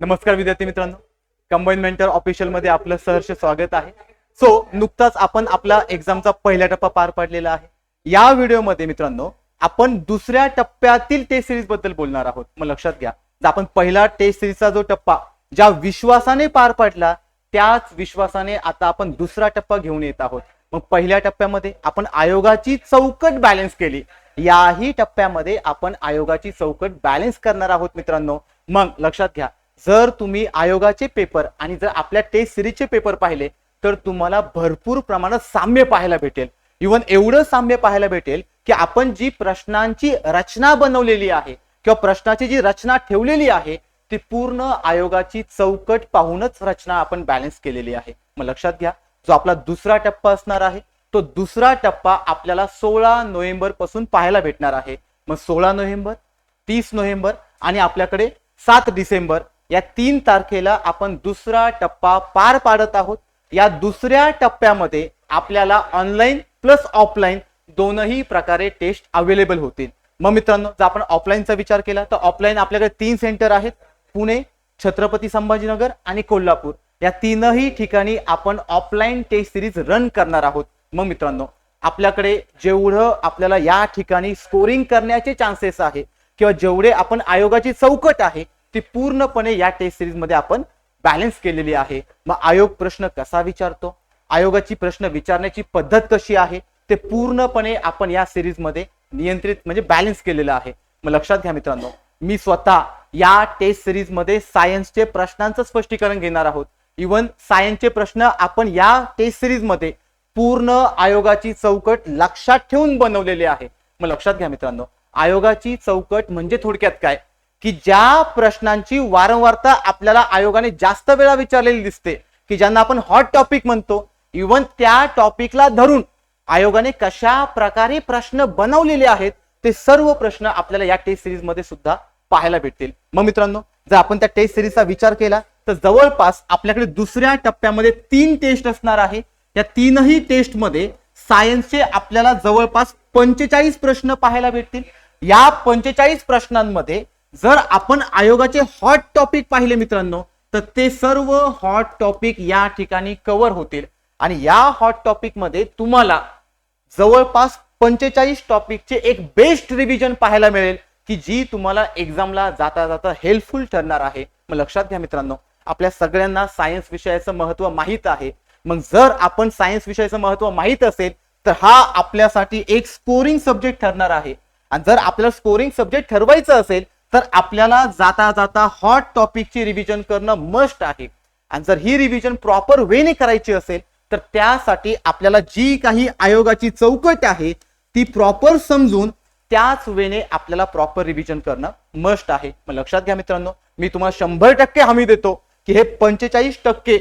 नमस्कार विद्यार्थी मित्रांनो. कंबाईन मेंटर ऑफिशियलमध्ये आपलं सहर्ष स्वागत आहे. सो नुकताच आपण आपला एक्झामचा पहिला टप्पा पार पाडलेला आहे. या व्हिडिओमध्ये मित्रांनो आपण दुसऱ्या टप्प्यातील टेस्ट सिरीजबद्दल बोलणार आहोत. मग लक्षात घ्या. आपण पहिला टेस्ट सिरीजचा जो टप्पा ज्या विश्वासाने पार पडला त्याच विश्वासाने आता आपण दुसरा टप्पा घेऊन येत आहोत. मग पहिल्या टप्प्यामध्ये आपण आयोगाची चौकट बॅलन्स केली. याही टप्प्यामध्ये आपण आयोगाची चौकट बॅलन्स करणार आहोत मित्रांनो. मग लक्षात घ्या. जर तुम्ही आयोगाचे पेपर आणि जर आपल्या टेस्ट सिरीजचे पेपर पाहिले तर तुम्हाला भरपूर प्रमाणात साम्य पाहायला भेटेल. इवन एवढं साम्य पाहायला भेटेल की आपण जी प्रश्नांची रचना बनवलेली आहे किंवा प्रश्नाची जी रचना ठेवलेली आहे ती पूर्ण आयोगाची चौकट पाहूनच रचना आपण बॅलन्स केलेली आहे. मग लक्षात घ्या जो आपला दुसरा टप्पा असणार आहे तो दुसरा टप्पा आपल्याला सोळा नोव्हेंबरपासून पाहायला भेटणार आहे. मग सोळा नोव्हेंबर तीस नोव्हेंबर आणि आपल्याकडे सात डिसेंबर या तीन तारखेला आपण दुसरा टप्पा पार पाडत आहोत. या दुसऱ्या टप्प्यामध्ये आपल्याला ऑनलाईन प्लस ऑफलाईन दोनही प्रकारे टेस्ट अवेलेबल होतील. मग मित्रांनो जर आपण ऑफलाईनचा विचार केला तर ऑफलाईन आपल्याकडे तीन सेंटर आहेत. पुणे छत्रपती संभाजीनगर आणि कोल्हापूर. या तीनही ठिकाणी आपण ऑफलाईन टेस्ट सिरीज रन करणार आहोत. मग मित्रांनो आपल्याकडे जेवढं आपल्याला या ठिकाणी स्कोरिंग करण्याचे चान्सेस आहे किंवा जेवढे आपण आयोगाची चौकट आहे ती पूर्णपणे या टेस्ट सिरीजमध्ये आपण बॅलन्स केलेली आहे. मग आयोग प्रश्न कसा विचारतो? आयोगाची प्रश्न विचारण्याची पद्धत कशी आहे? ते पूर्णपणे आपण या सिरीजमध्ये नियंत्रित म्हणजे बॅलन्स केलेलं आहे. मग लक्षात घ्या मित्रांनो मी स्वतः या टेस्ट सिरीजमध्ये सायन्सचे प्रश्नांचं स्पष्टीकरण घेणार आहोत. इवन सायन्सचे प्रश्न आपण या टेस्ट सिरीजमध्ये पूर्ण आयोगाची चौकट लक्षात ठेवून बनवलेले आहे. मग लक्षात घ्या मित्रांनो आयोगाची चौकट म्हणजे थोडक्यात काय? की ज्या प्रश्नांची वारंवारता आपल्याला आयोगाने जास्त वेळा विचारलेली दिसते की ज्यांना आपण हॉट टॉपिक म्हणतो इवन त्या टॉपिकला धरून आयोगाने कशा प्रकारे प्रश्न बनवलेले आहेत ते सर्व प्रश्न आपल्याला या टेस्ट सिरीजमध्ये सुद्धा पाहायला भेटतील. मग मित्रांनो जर आपण त्या टेस्ट सिरीजचा विचार केला तर जवळपास आपल्याकडे दुसऱ्या टप्प्यामध्ये तीन टेस्ट असणार आहे. या तीनही टेस्टमध्ये सायन्सचे आपल्याला जवळपास पंचेचाळीस प्रश्न पाहायला भेटतील. या पंचेचाळीस प्रश्नांमध्ये जर आपण आयोगाचे हॉट टॉपिक पाहिले मित्रांनो तर ते सर्व हॉट टॉपिक या ठिकाणी कव्हर होतील. आणि या हॉट टॉपिकमध्ये तुम्हाला जवळपास पंचेचाळीस टॉपिकचे एक बेस्ट रिव्हिजन पाहायला मिळेल की जी तुम्हाला एक्झामला जाता जाता हेल्पफुल ठरणार आहे. मग लक्षात घ्या मित्रांनो आपल्या सगळ्यांना सायन्स विषयाचं महत्त्व माहीत आहे. मग जर आपण सायन्स विषयाचं महत्त्व माहीत असेल तर हा आपल्यासाठी एक स्कोरिंग सब्जेक्ट ठरणार आहे. आणि जर आपल्याला स्कोरिंग सब्जेक्ट ठरवायचं असेल तर आपल्याला जाता जाता हॉट टॉपिकची रिव्हिजन करणं मस्ट आहे. आणि जर ही रिव्हिजन प्रॉपर वेने करायची असेल तर त्यासाठी आपल्याला जी काही आयोगाची चौकट आहे ती प्रॉपर समजून त्याच वेने आपल्याला प्रॉपर रिव्हिजन करणं मस्ट आहे. मग लक्षात घ्या मित्रांनो मी तुम्हाला शंभर टक्के हमी देतो की हे पंचेचाळीस टक्के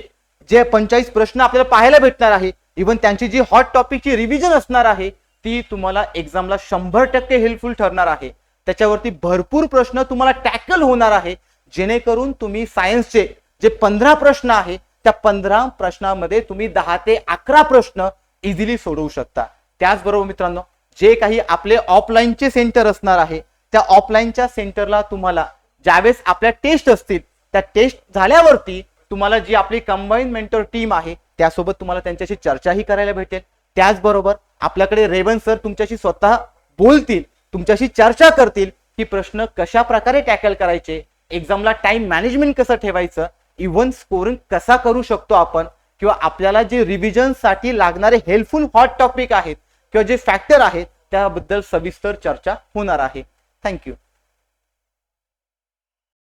जे पंचेचाळीस प्रश्न आपल्याला पाहायला भेटणार आहे इव्हन त्यांची जी हॉट टॉपिकची रिव्हिजन असणार आहे ती तुम्हाला एक्झामला शंभर टक्के हेल्पफुल ठरणार आहे. त्याच्यावरती भरपूर प्रश्न तुम्हाला टॅकल होणार आहे. जेणेकरून तुम्ही सायन्सचे जे पंधरा प्रश्न आहे त्या पंधरा प्रश्नामध्ये तुम्ही दहा ते अकरा प्रश्न इझिली सोडवू शकता. त्याचबरोबर मित्रांनो जे काही आपले ऑफलाईनचे सेंटर असणार आहे त्या ऑफलाईनच्या सेंटरला तुम्हाला ज्यावेळेस आपल्या टेस्ट असतील त्या टेस्ट झाल्यावरती तुम्हाला जी आपली कंबाईन मेंटर टीम आहे त्यासोबत तुम्हाला त्यांच्याशी चर्चाही करायला भेटेल. त्याचबरोबर आपल्याकडे रेवन सर तुमच्याशी स्वतः बोलतील. तुमच्याशी चर्चा करतील की प्रश्न कशा प्रकारे टॅकल करायचे एक्झामला टाइम मॅनेजमेंट कसं ठेवायचं इव्हन स्कोरिंग कसा करू शकतो आपण किंवा आपल्याला जे रिव्हिजनसाठी लागणारे हेल्पफुल हॉट टॉपिक आहेत किंवा जे फॅक्टर आहेत त्याबद्दल सविस्तर चर्चा होणार आहे. थँक्यू.